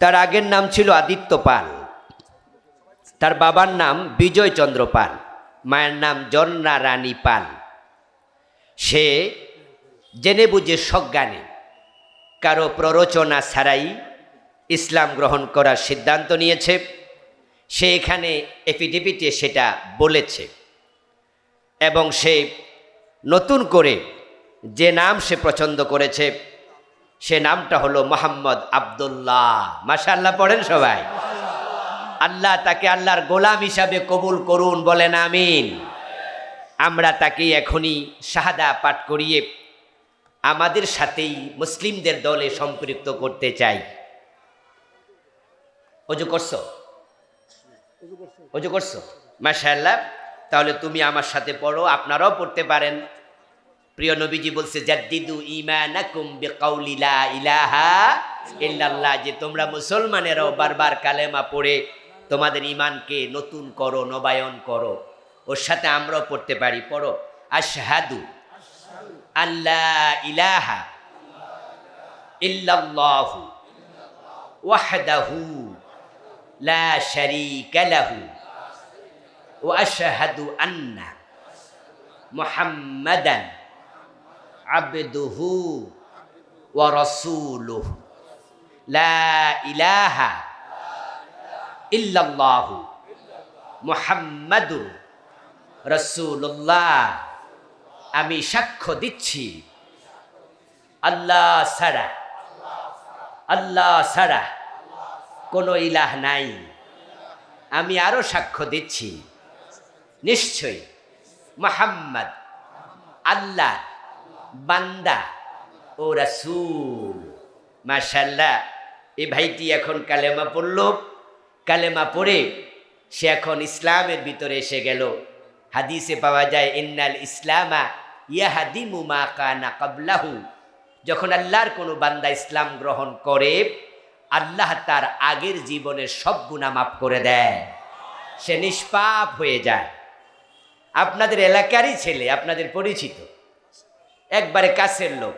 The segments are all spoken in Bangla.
তার আগের নাম ছিল আদিত্য পাল। তার বাবার নাম বিজয় চন্দ্র পাল, মায়ের নাম জন্না রানী পাল। সে জেনে বুঝে সজ্ঞানে, কারও প্ররোচনা ছাড়াই ইসলাম গ্রহণ করার সিদ্ধান্ত নিয়েছে। সে এখানে এফিডেভিটে সেটা বলেছে এবং সে নতুন করে যে নাম সে পছন্দ করেছে সে নামটা হলো মোহাম্মদ আবদুল্লাহ। মাশাল্লাহ পড়েন সবাই। আল্লাহ তাকে আল্লাহর গোলাম হিসাবে কবুল করুন, বলেন আমিন। আমরা তাকে এখনই শাহাদা পাঠ করিয়ে আমাদের সাথেই মুসলিমদের দলে সম্পৃক্ত করতে চাই। অজু করছ? অজু করছ? মাশাল্লাহ তাহলে তুমি আমার সাথে পড়ো, আপনারাও পড়তে পারেন। প্রিয় নবীজি বলছে, জাদ্দিদু ইমানাকুম বিকাউলি লা ইলাহা ইল্লাল্লাহ। যে তোমরা মুসলমানেরাও বারবার কালেমা পড়ে তোমাদের ইমানকে নতুন করো, নবায়ন করো। ওর সাথে আমরাও পড়তে পারি, পড়ো। আশহাদু আল্লাহ ইলাহা ইল্লাল্লাহু ওয়াহদাহু লা শারীকা লাহু ওয়া আশহাদু আন্না মুহাম্মাদান আবদুহু ওয়া রাসূলুহু লা ইলাহা ইল্লাল্লাহু মুহাম্মাদুর রাসূলুল্লাহ আমি সাক্ষ্য দিচ্ছি। আল্লাহ ছাড়া আল্লাহ ছাড়া কোনো ইলাহ নাই। আমি আরও সাক্ষ্য দিচ্ছি। নিশ্চয়ই মোহাম্মদ, আল্লাহ বান্দা ও রাসূল। মাশাল্লাহ এ ভাইটি এখন কালেমা পড়ল। কালেমা পড়ে সে এখন ইসলামের ভিতরে এসে গেল। হাদিসে পাওয়া যায়, ইন্নাল ইসলামা ইয়াহাদিমু মা কানা কাবলাহু যখন আল্লাহর কোনো বান্দা ইসলাম গ্রহণ করে, আল্লাহ তার আগের জীবনের সব গুণা মাফ করে দেয়। সে নিষ্পাপ হয়ে যায়। আপনাদের এলাকারই ছেলে, আপনাদের পরিচিত। একবারে কাছের লোক।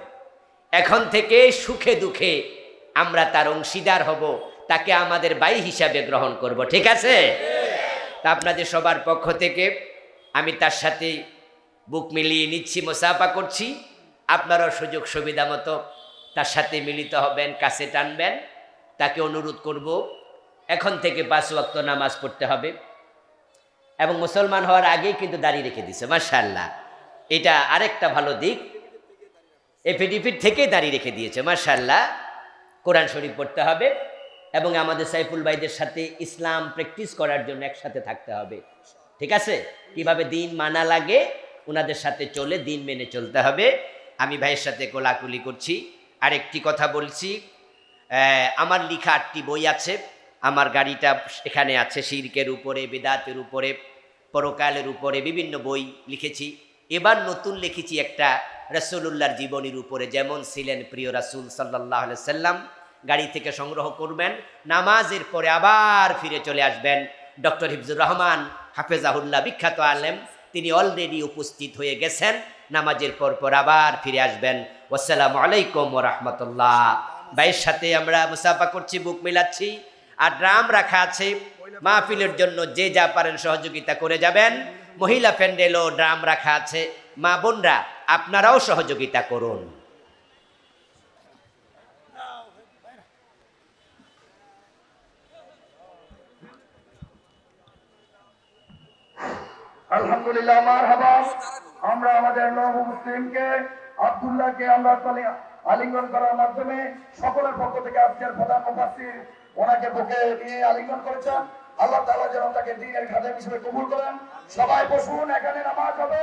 এখন থেকে সুখে দুঃখে আমরা তার অংশীদার হব, তাকে আমাদের বাই হিসাবে গ্রহণ করব, ঠিক আছে? তা আপনাদের সবার পক্ষ থেকে আমি তার সাথে বুক মিলিয়ে নিচ্ছি, মোসাফা করছি। আপনারাও সুযোগ সুবিধা মতো তার সাথে মিলিত হবেন, কাছে টানবেন। তাকে অনুরোধ করব, এখন থেকে পাঁচ ওয়াক্ত নামাজ পড়তে হবে। এবং মুসলমান হওয়ার আগেই কিন্তু দাঁড়িয়ে রেখে দিছে মার্শাল্লাহ এটা আরেকটা ভালো দিক। এফিডিফিট থেকেই দাঁড়িয়ে রেখে দিয়েছে মার্শাল্লাহ কোরআন শরীফ পড়তে হবে এবং আমাদের সাইফুল ভাইদের সাথে ইসলাম প্র্যাকটিস করার জন্য একসাথে থাকতে হবে। ঠিক আছে? কীভাবে দিন মানা লাগে ওনাদের সাথে চলে দিন মেনে চলতে হবে। আমি ভাইয়ের সাথে কোলাকুলি করছি। আরেকটি কথা বলছি আমার লিখা আটটি বই আছে। আমার গাড়িটা এখানে আছে, শিরকের উপরে, বেদাতের উপরে, পরকালের উপরে বিভিন্ন বই লিখেছি। এবার নতুন লিখেছি একটা রসুল্লাহর জীবনীর উপরে যেমন ছিলেন প্রিয় রাসুল সাল্লাহ সাল্লাম গাড়ি থেকে সংগ্রহ করবেন, নামাজের পরে আবার ফিরে চলে আসবেন। ডক্টর হিফজুর রহমান, হাফেজাহুল্লাহ, বিখ্যাত আলেম, তিনি অলরেডি উপস্থিত হয়ে গেছেন, নামাজের পর পর আবার ফিরে আসবেন। আসসালামু আলাইকুম রহমতুল্লাহ। ভাইয়ের সাথে আমরা মুসাফা করছি, বুক মিলাচ্ছি, আর ড্রাম রাখা আছে। মাহফিলের জন্য যে যা পারেন সহযোগিতা করে যাবেন। মহিলা প্যান্ডেলও ড্রাম রাখা আছে। মা বোনরা আপনারাও সহযোগিতা করুন। আলহামদুলিল্লাহ আমরা আমাদের আব্দুল্লাহকে আমরা আলিঙ্গন করার মাধ্যমে সকলের পক্ষ থেকে আজকের প্রধান ওনাকে বুকে নিয়ে আলিঙ্গন করেছেন। আল্লাহ তাআলা যেন তাকে দিনের খাদেম হিসেবে কবুল করেন। সবাই বসুন, এখানে নামাজ হবে।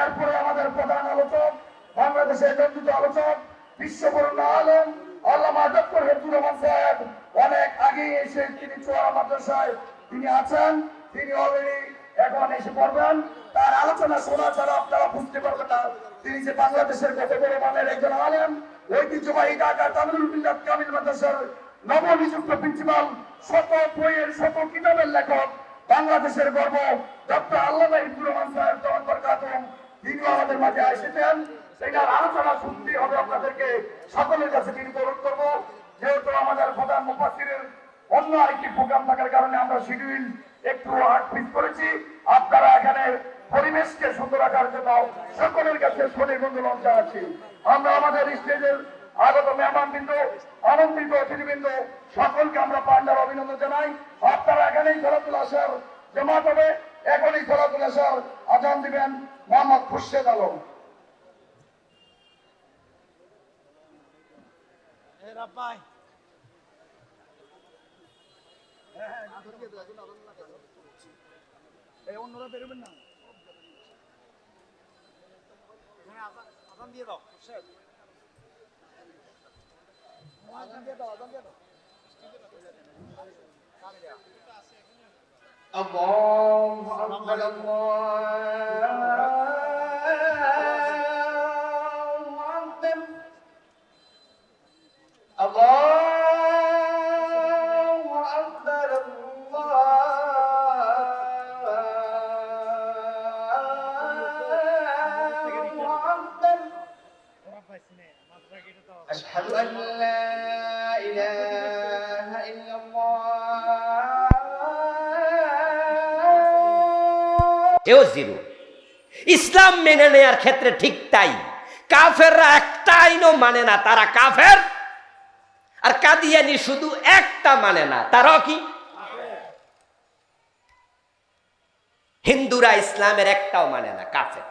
এরপরে আমাদের প্রধান আলোচক বাংলাদেশের দণ্ডিত আলোচক বিশ্ববরুণ আলম, আল্লামা ডক্টর সাহেব। অনেক আগে এসে তিনি চোয়া মাদ্রাসায় তিনি আছেন। তিনি অলরেডি এখন এসে পড়বেন। তার আলোচনা শোনা ছাড়া আপনারা বুঝতে পারবেন না। তিনি যে বাংলাদেশের বড় মানের একজন আলেম, ঐতিহ্যবাহী ঢাকা মিল্লাত কামিল মাদ্রাসার নবনিযুক্ত প্রিন্সিপাল শত বইয়ের শত কিতাবের লেখক। বাংলাদেশের গর্ব, ডক্টর আল্লামা ইবুর রহমান সাহেব জওয়ানবর খাতুন তিনিও আমাদের মাঝে এসেছেন। সেটার আলোচনা শুনতে হবে আপনাদেরকে। সকলের কাছে তিনি অনুরোধ করব, যেহেতু আমাদের প্রধান মুফাসিরের অন্য আরেকটি প্রোগ্রাম থাকার কারণে আমরা শিডিউল একটু আট ফিট করেছি। আপনারা এখানে পরিবেশকে সুন্দর রাখার জন্য সকলের কাছে সঠিক বন্ধু লঞ্চা আছি। আমরা আমাদের স্টেজের আগত মেহমান বিন্দু আমন্ত্রিত অতিথিবৃন্দ সকলকে আমরা পান্ডার অভিনন্দন জানাই। আপনারা এখানেই সরাতুল আসার জমা হবে এখনই সরাতুল আসার আজান দিবেন মোহাম্মদ খুরশেদ আলম। الله أكبر الله ইসলাম মেনে নেয়ার ক্ষেত্রে ঠিক তাই। কাফেররা একটা আইনও মানে না, তারা কাফের। আর কাদিয়ানি শুধু একটা মানে না, তারাও কি? হিন্দুরা ইসলামের একটাও মানে না, কাফের।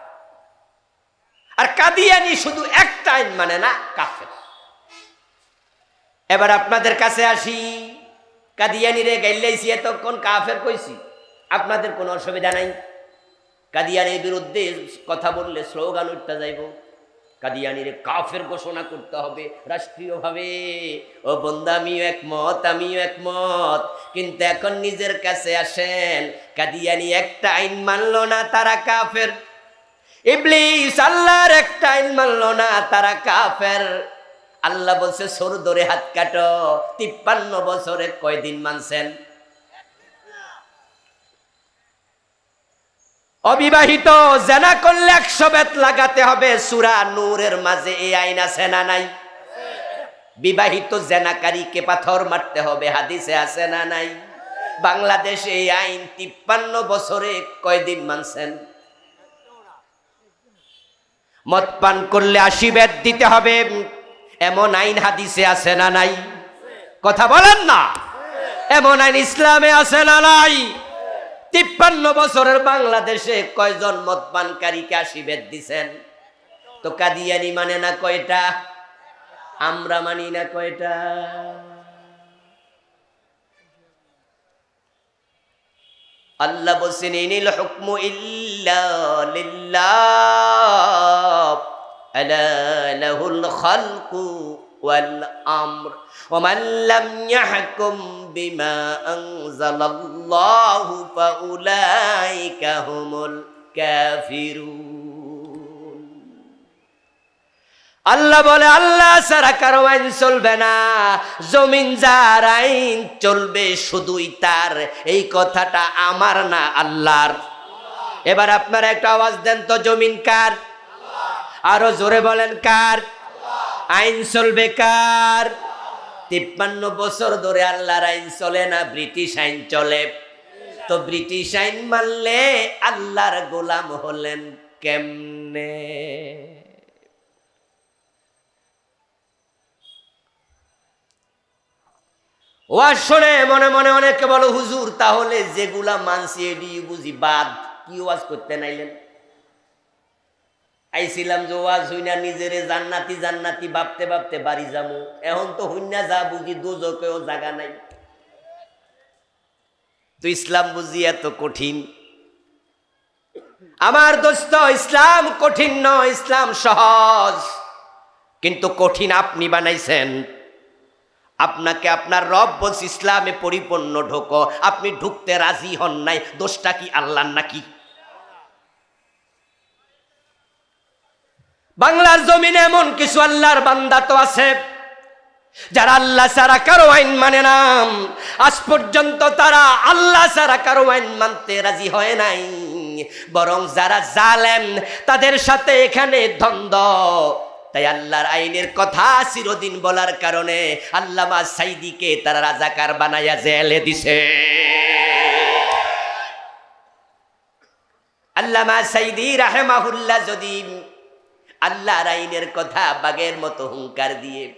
আর কাদিয়ানি শুধু একটা আইন মানে না, কাফের। এবার আপনাদের কাছে আসি। কাদিয়ানি রে গাইলাইছি এতক্ষণ কাফের কইছি। আপনাদের কোনো অসুবিধা নাই? কাদিয়ানির বিরুদ্ধে কথা বললে স্লোগান উঠতে যাইব। কাদিয়ানিরে কাফের ঘোষণা করতে হবে রাষ্ট্রীয়ভাবে। ও বন্ধু, আমিও একমত আমিও একমত। কিন্তু এখন নিজের কাছে আসেন। কাদিয়ানি একটা আইন মানলো না, তারা কাফের। ইবলিস, আল্লাহর একটা আইন মানলো না, তারা কাফের। আল্লাহ বলছে, সরু ধরে হাত কাটো। তিপ্পান্ন বছরে কয়দিন মানছেন? অবিবাহিত, জেনা করলে একশো বেত লাগাতে হবে। সুরা নূরের মাঝে এই আইন আছে না নাই? বিবাহিত জেনাকারীকে পাথর মারতে হবে, হাদিসে আছে না নাই? বাংলাদেশে এই আইন তিপ্পান্ন বছরে কয়দিন মানছেন? মদ পান করলে আশি বেত দিতে হবে, এমন আইন হাদিসে আছে না নাই? কথা বলেন না। এমন আইন ইসলামে আছে না নাই? তিপ্পান্ন বছরের বাংলাদেশে কয়জন মদপানকারীকে আশীর্বাদ দিছেন? তো কাদিয়ানি মানে না কয়টা? আমরা মানি না কয়টা? আল্লাহ বলছেন, ইনিল হুকমু ইল্লা লিল্লাহ, আলা লাহুল খালকু ওয়াল আমর ومن لم يحكم بما أنزل الله فأولئك هم الكافرون আল্লাহ বলে আল্লাহ সারা কারো আইন চলবে না জমিন যার আইন চলবে শুধুই তার এই কথাটা আমার না আল্লাহর এবার আপনারা একটা আওয়াজ দেন তো জমিন কার আরো জোরে বলেন কার আইন চলবে কার? তিপ্পান্ন বছর ধরে আল্লাহর আইন চলে না, ব্রিটিশ আইন চলে। তো ব্রিটিশ আইন মানলে আল্লাহর গোলাম হলেন কেমনে? ও শুনে, মনে মনে অনেকে বলো, হুজুর, তাহলে যেগুলা মানছি, এডি বুঝি বাদ। কি ওয়াজ করতে নাইলেন? আইছিলাম যে ওয়াজ হইনা, নিজেরে জান্নাতি জান্নাতি ভাবতে ভাবতে বাড়ি যাব এখন তো হইনা যা বুঝি, দুজকেও জাগা নাই। তো ইসলাম বুঝি এত কঠিন। আমার দোস্ত, ইসলাম কঠিন নয়, ইসলাম সহজ। কিন্তু কঠিন আপনি বানাইছেন। আপনাকে আপনার রব বলছে, ইসলামে পরিপূর্ণ ঢোকো। আপনি ঢুকতে রাজি হন নাই, দোষটা কি আল্লাহর নাকি? বাংলার জমিনে এমন কিছু আল্লাহর বান্দা তো আছে, যারা আল্লাহ ছাড়া কারও আইন মানে না। আজ পর্যন্ত তারা আল্লাহ ছাড়া কারও আইন মানতে রাজি হয় নাই। বরং যারা জালেম, তাদের সাথে এখানে দ্বন্দ্ব। তাই আল্লাহর আইনের কথা চিরদিন বলার কারণে আল্লামা সাইদিকে তারা রাজাকার বানাইয়া জেলে দিছে। আল্লামা সাইদি রাহেমাহুল্লাহ যদি আল্লাহর আইনের কথা বাগের মতো হুঙ্কার দিয়ে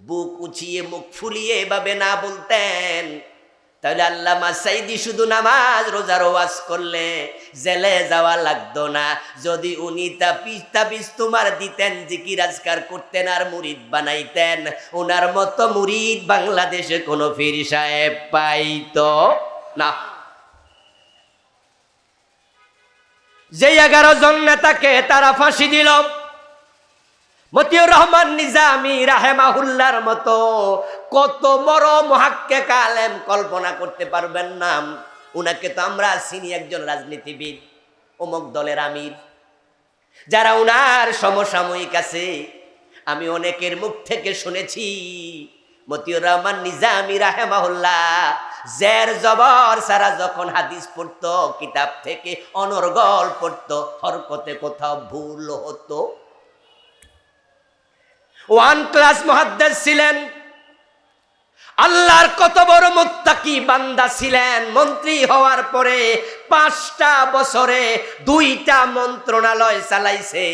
বুক উঁচিয়ে, মুখ ফুলিয়ে এভাবে না বলতেন। তাহলে আল্লামা সাইদি শুধু নামাজ, রোজার ওয়াজ করলে জেলে যাওয়া লাগতো না। যদি উনি তাপিস তাপিস তোমার দিতেন, জিকির আজকার করতেন আর মুরিদ বানাইতেন ওনার মতো মুরিদ বাংলাদেশে কোনো ফির সাহেব পাইতো না। যে এগারো জন নেতাকে তারা ফাঁসি দিল। মতিউর রহমান নিজামি রাহেমাহুল্লার মতো কত বড় মহাক্কে কালেম কল্পনা করতে পারবেন না। উনাকে তো আমরা চিনি একজন রাজনীতিবিদ, অমুক দলের আমির। যারা উনার সমসাময়িক আছে, আমি অনেকের মুখ থেকে শুনেছি, মতিউর রহমান নিজামি রাহেমাহুল্লাহ জের জবর সারা যখন হাদিস পড়তো, কিতাব থেকে অনর্গল পড়তো, হরকতে কোথাও ভুল হতো। ওয়ান ক্লাস মহাদ্দেশ ছিলেন। আল্লাহর কত বড় মুত্তাকি বান্দা ছিলেন। মন্ত্রী হওয়ার পরে পাঁচটা বছরে দুইটা মন্ত্রণালয় চালাইছে।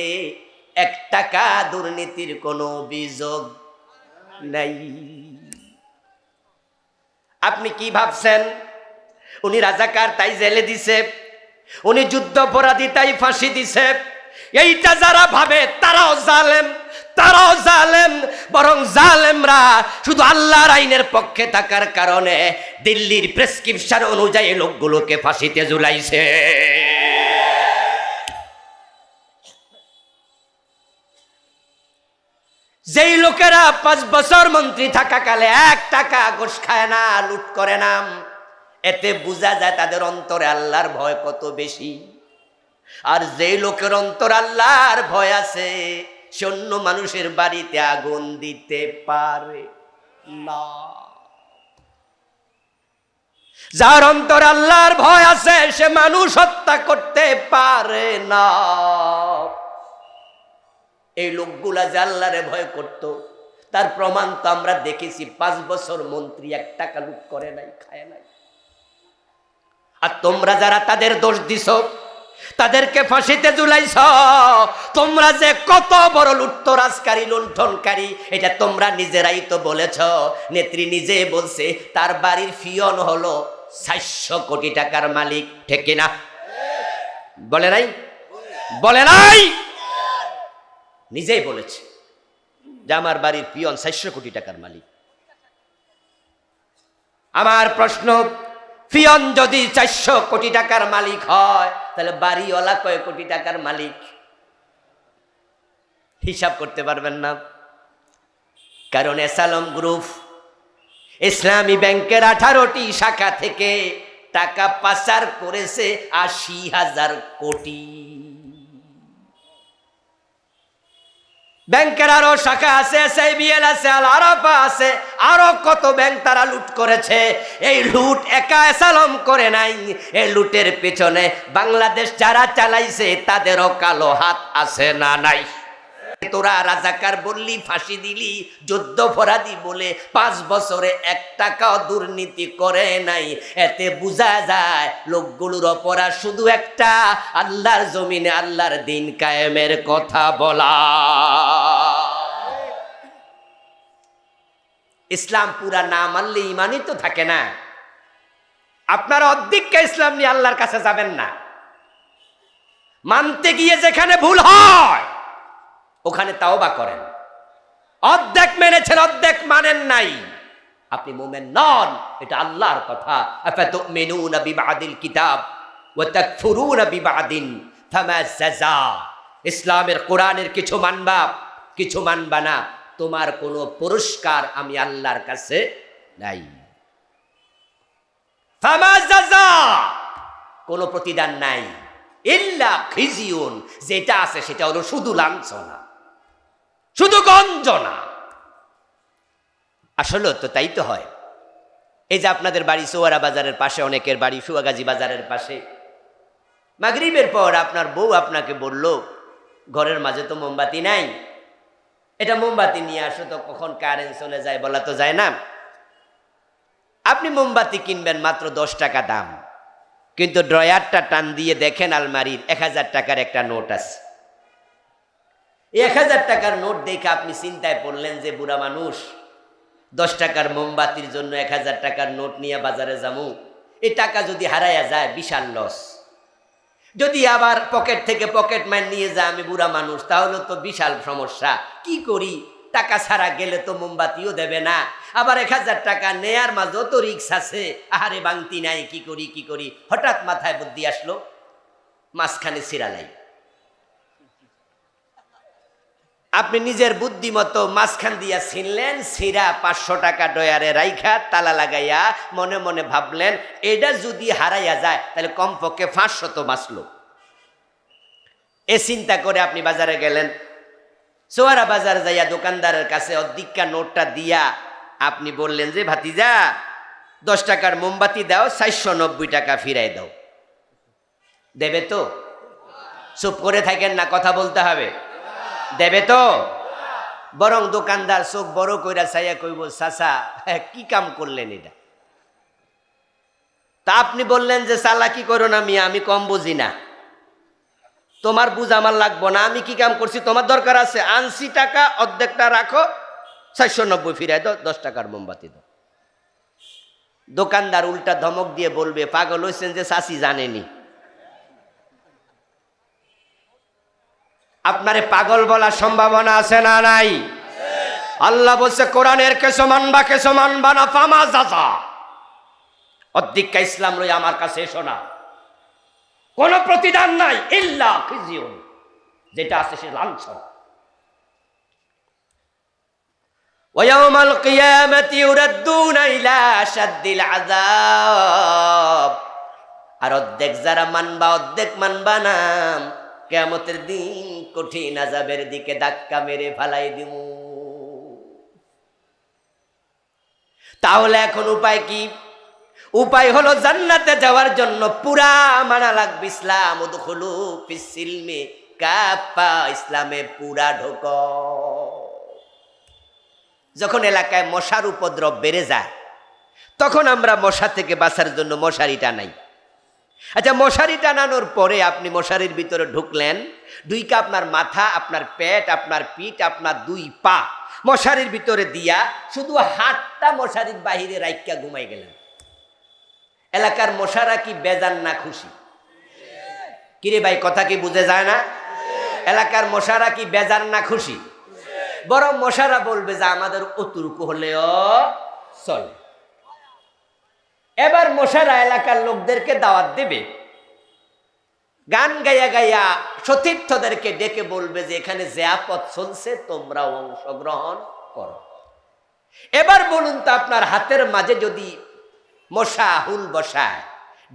এক টাকা দুর্নীতির কোনো অভিযোগ নাই। আপনি কি ভাবছেন? উনি রাজাকার, তাই জেলে দিছে। উনি যুদ্ধ অপরাধী তাই ফাঁসি দিছে। এইটা যারা ভাবে, তারাও জালেম তারাও জালেম, বরং জালেমরা শুধু আল্লাহর আইনের পক্ষে থাকার কারণে দিল্লির প্রেসক্রিপশন অনুযায়ী লোকগুলোকে ফাঁসিতে ঝুলাইছে। যেই লোকেরা পাঁচ বছর মন্ত্রী থাকাকালে এক টাকা ঘোষ খায় না, লুট করে না, এতে বোঝা যায় তাদের অন্তরে আল্লাহর ভয় কত বেশি। আর যেই লোকের অন্তর আল্লাহর ভয় আছে, সে অন্য মানুষের বাড়িতে আগুন দিতে পারে না। যার অন্তর আল্লাহর ভয় আছে, সে মানুষ হত্যা করতে পারে না। এই লোকগুলা যে আল্লাহরে ভয় করত, তার প্রমাণ তো আমরা দেখেছি, পাঁচ বছর মন্ত্রী এক টাকা লুট করে নাই, খায় নাই। আর তোমরা যারা তাদের দোষ দিছ, তাদেরকে ফাঁসিতে জুলাইছ তোমরা যে কত বড় লুট্তরাজকারী, লুণ্ঠনকারী, এটা তোমরা নিজেরাই তো বলেছ। নেত্রী নিজে বলছে, তার বাড়ির ফিয়ন হলো চারশো কোটি টাকার মালিক, ঠিক না বলে নাই? বলে নাই? নিজেই বলেছে যে আমার বাড়ির পিয়ন চারশো কোটি টাকার মালিক। আমার প্রশ্ন, পিয়ন যদি চারশো কোটি টাকার মালিক হয়, তাহলে বাড়িওয়ালা কয় কোটি টাকার মালিক? হিসাব করতে পারবেন না। কারণ এসালম গ্রুপ, ইসলামী ব্যাংকের আঠারোটি শাখা থেকে টাকা পাচার করেছে আশি হাজার কোটি। ব্যাংকের আরও শাখা আছে এসআইবিএল আছে, আল আরাফা আছে। আরও কত ব্যাংক তারা লুট করেছে। এই লুট একা সালম করে নাই। এই লুটের পেছনে বাংলাদেশ যারা চালাইছে, তাদেরও কালো হাত আছে না নাই? তোরা রাজাকার বললি, ফাঁসি দিলি, যুদ্ধ ফরাদি বলে পাঁচ বছরে এক টাকাও দুর্নীতি করে নাই। এতে বোঝা যায় লোকগুলোর অপরাধ শুধু একটা, আল্লাহর জমিনে আল্লাহর দিন কায়েমের কথা বলা। ইসলাম পুরা না মানলে ইমানই তো থাকে না। আপনারা অর্ধেককে ইসলাম নিয়ে আল্লাহর কাছে যাবেন না। মানতে গিয়ে যেখানে ভুল হয় ওখানে তাও বা করেন। অর্ধেক মেনেছেন, অর্ধেক মানেন নাই। আপনি মোমেন নন, এটা আল্লাহর কথা। আফাতুমিনুনা বিবাদিল কিতাব ওয়া তাকফুরুনা বিবাদিন ফামা ইসলামের, কোরআনের কিছু মানবা কিছু মানবা না। তোমার কোনো পুরস্কার আমি আল্লাহর কাছে নাই। ফামা কোনো প্রতিদান নাই। ইল্লা খিজিউন, যেটা আছে সেটা হলো শুধু লাঞ্ছনা। শুধু গঞ্জনা। আসলে তো তাই তো হয়। এই যে আপনাদের বাড়ি সোয়ারা বাজারের পাশে, অনেকের বাড়ি সুয়াগাজী বাজারের পাশে। মাগরিবের পর আপনার বউ আপনাকে বলল, ঘরের মাঝে তো মোমবাতি নাই। এটা মোমবাতি নিয়ে আসো তো, কখন কারেন্ট চলে যায় বলা তো যায় না। আপনি মোমবাতি কিনবেন মাত্র দশ টাকা দাম। কিন্তু ড্রয়ারটা টান দিয়ে দেখেন আলমারির এক হাজার টাকার একটা নোট আছে। এক হাজার টাকার নোট দেখে আপনি চিন্তায় পড়লেন যে বুড়া মানুষ, দশ টাকার মোমবাতির জন্য এক হাজার টাকার নোট নিয়ে বাজারে যাব। এই টাকা যদি হারাইয়া যায়, বিশাল লস। যদি আবার পকেট থেকে পকেট মাইন নিয়ে যায় আমি বুড়া মানুষ, তাহলে তো বিশাল সমস্যা। কি করি? টাকা ছাড়া গেলে তো মোমবাতিও দেবে না। আবার এক হাজার টাকা নেয়ার মাঝেও তো রিক্স আছে। আহারে বাংতি নাই, কি করি কি করি? হঠাৎ মাথায় বুদ্ধি আসলো, মাঝখানে সিরালাই আপনি নিজের বুদ্ধিমতো মাঝখান দিয়া ছিনলেন সিরা পাঁচশো টাকা ডয়ারে রাইখা তালা লাগাইয়া মনে মনে ভাবলেন, এটা যদি হারাইয়া যায়, তাহলে কমপক্ষে পাঁচশো তো বাঁচলো। এ চিন্তা করে আপনি বাজারে গেলেন। সোয়ারা বাজার যাইয়া দোকানদারের কাছে অধিকা নোটটা দিয়া আপনি বললেন, যে ভাতিজা, দশ টাকার মোমবাতি দাও, চারশো নব্বই টাকা ফিরাই দাও। দেবে তো? চুপ করে থাকেন না, কথা বলতে হবে। দেবে তো? বরং দোকানদার চোখ বড় কইরা চাইয়া কইব, চাচা, কি কাম করলেন এটা? তা আপনি বললেন যে, চালা, কি করো না মিয়া, আমি কম বুঝি না। তোমার বুঝ আমার লাগবো না, আমি কি কাম করছি, তোমার দরকার আছে। আনসি টাকা, অর্ধেকটা রাখো, চারশো নব্বই ফিরাই দাও, দশ টাকার মোমবাতি দাও। দোকানদার উল্টা ধমক দিয়ে বলবে, পাগল হয়েছেন যে চাষি জানেনি। আপনারে পাগল বলার সম্ভাবনা আছে না নাই আল্লাহ বলছে কোরআনের কেসো মানবা কেসো মানবা না ফামা যাজা অধিকা ইসলাম রই আমার কাছে এসো না কোনো প্রতিদান নাই ইল্লা খিজিউন যেটা আছে সে লাঞ্ছন ويوم القيامة يردون إلى أشد العذاب আর অর্ধেক যারা মানবা অর্ধেক মানবা না কেমতের দিন কঠিন আজাবের দিকে ধাক্কা মেরে ফালাই দিব তাহলে এখন উপায় কি? উপায় হলো জান্নাতে যাওয়ার জন্য পুরা মানা লাগবে ইসলাম, উদখুলু কাপা ইসলামে পুরা ঢোক। যখন এলাকায় মশার উপদ্রব বেড়ে যায়, তখন আমরা মশা থেকে বাঁচার জন্য মশারি টানাই। আচ্ছা মশারি টানানোর পরে আপনি মশারির ভিতরে ঢুকলেন দুইকা আপনার মাথা, আপনার পেট, আপনার পিঠ, আপনার দুই পা মশারির ভিতরে দিয়া শুধু হাতটা মশারির বাহিরে রাইকা ঘুমাই গেলেন। এলাকার মশারা কি বেজান না খুশি? কিরে ভাই, কথা কি বুঝে যায় না? এলাকার মশারা কি বেজান না খুশি? বরং মশারা বলবে যে আমাদের অতুরকু হলেও চলে। এবার মশারা এলাকার লোকদেরকে দাওয়াত দেবে। গান গাইয়া গাইয়া সতীর্থদেরকে ডেকে বলবে যে, এখানে আপদ চলছে, তোমরা অংশগ্রহণ করো। এবার বলুন তো, আপনার হাতের মাঝে যদি মশা, হুল বসায়,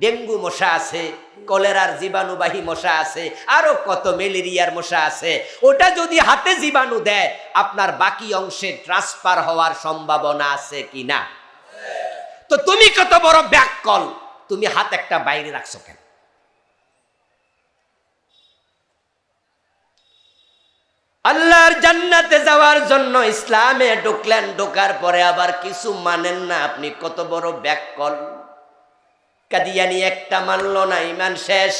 ডেঙ্গু মশা আছে, কলেরার জীবাণুবাহী মশা আছে, আরও কত ম্যালেরিয়ার মশা আছে, ওটা যদি হাতে জীবাণু দেয়, আপনার বাকি অংশে ট্রান্সফার হওয়ার সম্ভাবনা আছে কি না তো তুমি কত বড় ব্যাককল? তুমি হাত একটা বাইরে রাখছো কেন? আল্লাহর জান্নাতে যাওয়ার জন্য ইসলামে ঢুকলেন, ঢোকার পরে আবার কিছু মানেন না আপনি, কত বড় ব্যাককল। কাদিয়ানি একটা মানলো না, ইমান শেষ।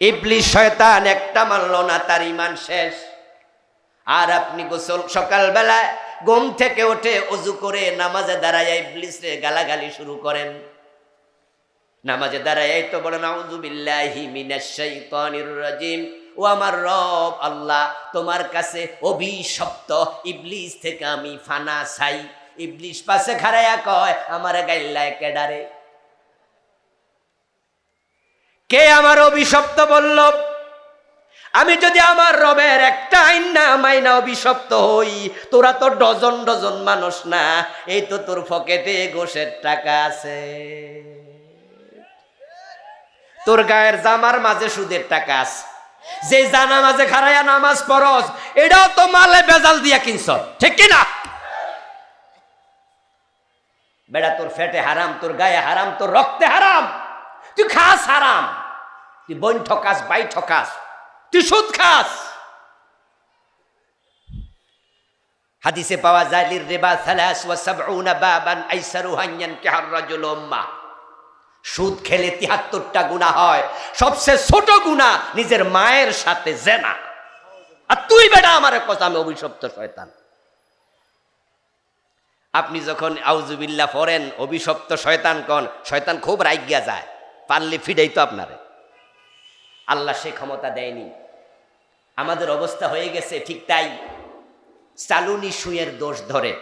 ইবলি শয়তান একটা মানলো না, তার ইমান শেষ। আর আপনি গোসল সকালবেলায় ঘুম থেকে ওঠে অজু করে নামাজে দাঁড়ায় ইবলিসে গালাগালি শুরু করেন। নামাজে দাঁড়ায় তো বলেন আউযুবিল্লাহি মিনাশ শাইতানির রাজিম। ও আমার রব আল্লাহ, তোমার কাছে অভিশপ্ত ইবলিস থেকে আমি ফানা চাই। ইবলিস পাশে খারাইয়া কয়, আমার গাইল্লায় কেডারে কে আমার অভিশপ্ত বলল? আমি যদি আমার রবের একটা আইন না মাইনা অভিশপ্ত হই, তোরা তো ডজন ডজন মানুষ না, এই তো তোর পকেটে গোসের টাকা আছে। তোর গায়ের জামার মাঝে সুদের টাকা আছে। যে জানা মাঝে খারাইয়া নামাজ পরস এটাও তো মালে বেজাল দিয়া কিনছ, ঠিক কিনা? বেড়া, তোর ফেটে হারাম, তোর গায়ে হারাম, তোর রক্তে হারাম। তুই খাস হারাম। তুই বন ঠকাস, বাই ঠকাস। তুই সুদ খাস। হাদিসে পাওয়া যায়, লির রিবা সালাস ওয়া সাবউনা বাবান আইসারুহা ইয়ানকিহুর রাজুলু উম্মাহ সুদ খেলে তিহাত্তরটা গুণা হয়। সবচেয়ে ছোট গুণা নিজের মায়ের সাথে জেনা। আর তুই বেটা আমার কথা আমি অভিশপ্ত শয়তান। আপনি যখন আউজুবিল্লা পড়েন, অভিশপ্ত শয়তান কন, শয়তান খুব রাইগিয়া যায়। পারলে ফিডাই তো আপনারে। আল্লাহ সে ক্ষমতা দেয়নি। আমাদের অবস্থা হয়ে গেছে ঠিক তাই। চালুনি সুয়ের দোষ ধরে।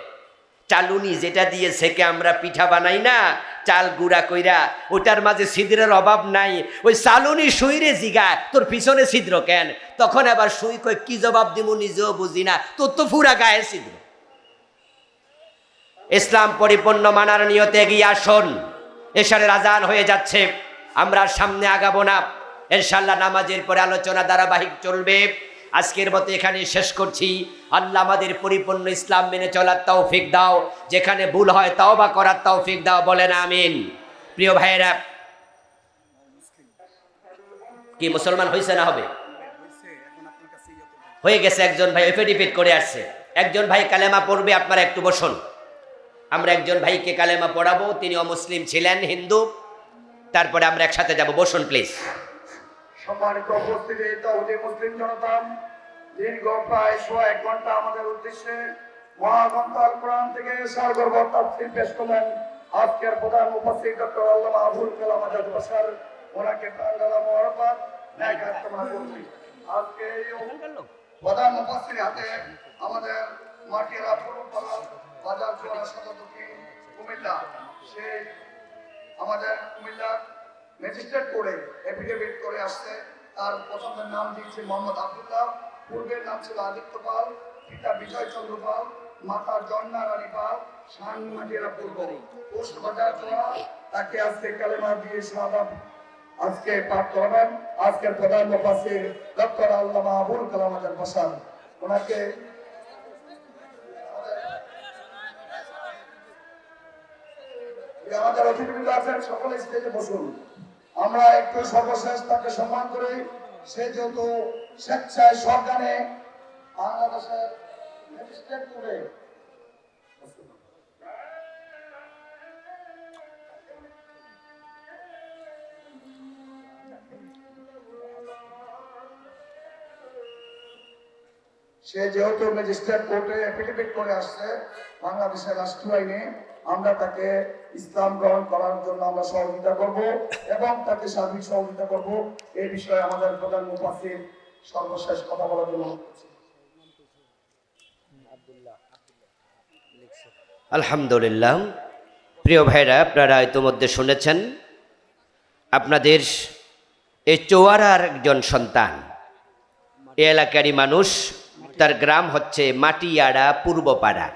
চালুনি যেটা দিয়ে সেকে আমরা পিঠা বানাই না, চাল গুঁড়া কইরা, ওটার মাঝে ছিদ্রের অভাব নাই। ওই চালুনি সুইরে জিগা, তোর পিছনে ছিদ্র কেন? তখন আবার সুই কই কি জবাব দিমু নিজেও বুঝি না, তোর তো ফুরা গায়ে ছিদ্র। ইসলাম পরিপূর্ণ মানার নিয়তে এগিয়ে আসুন। এশারের আজান হয়ে যাচ্ছে। আমরা সামনে আগাবো না। ইনশাল্লাহ নামাজের পরে আলোচনা ধারাবাহিক চলবে। আজকের মতো এখানে শেষ করছি। আল্লাহ আমাদের পরিপূর্ণ ইসলাম মেনে চলার তৌফিক দাও। যেখানে ভুল হয় তাও বা করার তৌফিক দাও, বলেন আমিন। প্রিয় ভাইয়েরা, কি মুসলমান হয়েছে না হবে? হয়ে গেছে, একজন ভাই এফিডেভিট করে আসছে। একজন ভাই কালেমা পড়বে, আপনারা একটু বসুন। আমরা একজন ভাইকে কালেমা পড়াবো, তিনি অমুসলিম ছিলেন, হিন্দু। তারপরে আমরা একসাথে যাব। বসুন প্লিজ সম্মানিত উপস্থিতি, তৌহিদি মুসলিম জনতা, দীর্ঘ প্রায় সোয়া এক ঘণ্টা আমাদের উদ্দেশ্যে মহাগ্রন্থ আল কোরআন থেকে সারগর্ভ তাফসীর পেশ করলেন। আজকের প্রধান উপস্থিত ডক্টর আল্লামা আবুল কালাম আজাদ বসার ওনাকে ন্যায় করছি আজকে প্রধান উপস্থিত হাতে আমাদের মাটিরা পুরুপাড়া বাজার জোড়া সদরদক্ষিণ কুমিল্লা। সেই আমাদের কুমিল্লা ম্যাজিস্ট্রেট করে এফিডেভিট করে আসছে। তার প্রথমের নাম দিয়েছে মোহাম্মদ আব্দুল্লাহ, পূর্বের নাম ছিল আদিত্য পাল, পিতা বিজয় চন্দ্র পাল, মাতা জন্না রানী পাল পোস্ট তাকে আজকে কালেমা দিয়ে সাদা আজকে পাঠ করবেন। আজকের প্রধান মুফাসসির ডক্টর আবুল কালাম আজাদ হোসেন ওনাকে আমাদের অতিথিবৃন্দ আছেন, সকলে স্টেজে বসুন। আমরা একটু সর্বশেষ তাকে সম্মান করি। সে যেহেতু স্বেচ্ছায় সরকারে বাংলাদেশের করে সে যেহেতু ম্যাজিস্ট্রেট কোর্টে এফিডেভিট করে আসছে বাংলাদেশের রাষ্ট্র আইনে আমরা তাকে ইসলাম গ্রহণ করার জন্য আমরা সহযোগিতা করব এবং তাকে সার্বিক সহযোগিতা করব। এই বিষয়ে আমাদের প্রধান মুফাসির সর্বশেষ কথা বলার জন্য আলহামদুলিল্লাহ। প্রিয় ভাইরা, আপনারা ইতিমধ্যে শুনেছেন, আপনাদের এই চোয়ারার একজন সন্তান। এ এলাকারই মানুষ, তার গ্রাম হচ্ছে মাটিয়াড়া পূর্বপাড়া